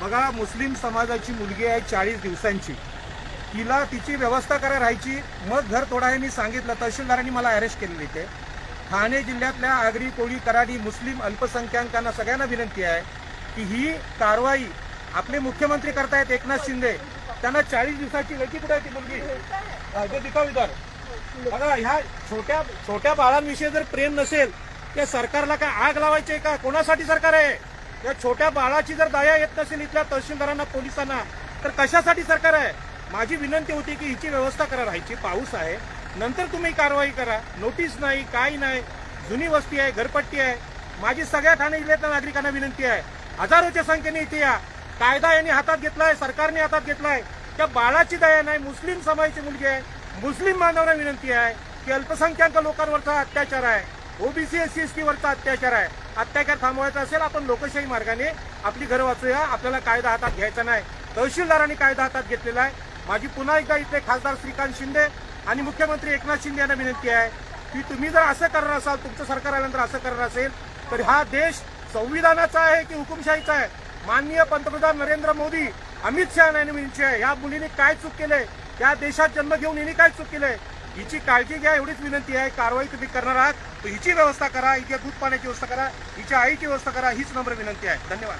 बघा मुस्लिम समाजाची मुलगी आहे चाळीस दिवसांची. तिला तिची व्यवस्था करा राहायची. मग घर तोडा हे मी सांगितलं. तहसीलदारांनी मला अरेस्ट केलेली इथे ठाणे जिल्ह्यातल्या आगरी कोळी कराडी मुस्लिम अल्पसंख्याकांना सगळ्यांना विनंती आहे की ही कारवाई आपले मुख्यमंत्री करतायत एकनाथ शिंदे. त्यांना चाळीस दिवसाची लकी कुठे आहे ती मुलगी? हा, इथे. बघा ह्या छोट्या छोट्या बाळांविषयी जर प्रेम नसेल त्या सरकारला काय आग लावायची आहे का? कोणासाठी सरकार आहे? या छोट्या बाळाची जर दया येत नसेल इथल्या तहसीलदारांना पोलिसांना तर कशासाठी सरकार आहे? माझी विनंती होती की हिची व्यवस्था करा राहायची पाऊस आहे. नंतर तुम्ही कारवाई करा. नोटीस नाही काही नाही. जुनी वस्ती आहे घरपट्टी आहे. माझी सगळ्या ठाणे जिल्ह्यातल्या नागरिकांना विनंती आहे. हजारोच्या संख्येने इथे या. कायदा यांनी हातात घेतलाय सरकारने हातात घेतलाय. त्या बाळाची दया नाही मुस्लिम समाजाची मुलगी आहे. मुस्लिम बांधवांना विनंती आहे की अल्पसंख्याक लोकांवरचा अत्याचार आहे. OBC S C S T वरचा अत्याचार आहे. अत्याचार थांबवायचा असेल आपण लोकशाही मार्गाने आपली घरं वाचूया. आपल्याला कायदा हातात घ्यायचा नाही. तहसीलदारांनी कायदा हातात घेतलेला आहे. माझी पुन्हा एकदा इथे खासदार श्रीकांत शिंदे आणि मुख्यमंत्री एकनाथ शिंदे यांना विनंती आहे की तुम्ही जर असं करणार असाल तुमचं सरकार आल्यानंतर असं करणार असेल तर हा देश संविधानाचा आहे की हुकुमशाहीचा आहे? माननीय पंतप्रधान नरेंद्र मोदी अमित शहा यांनी विनंती आहे या मुलीने काय चूक केलंय? या देशात जन्म घेऊन यांनी काय चूक केलंय? हिची काळजी घ्या एवढीच विनंती आहे. कारवाई तुम्ही करणार आहात. तर हिची व्यवस्था करा हिच्या दूध पाण्याची व्यवस्था करा हिच्या आईची व्यवस्था करा हीच नम्र विनंती आहे. धन्यवाद.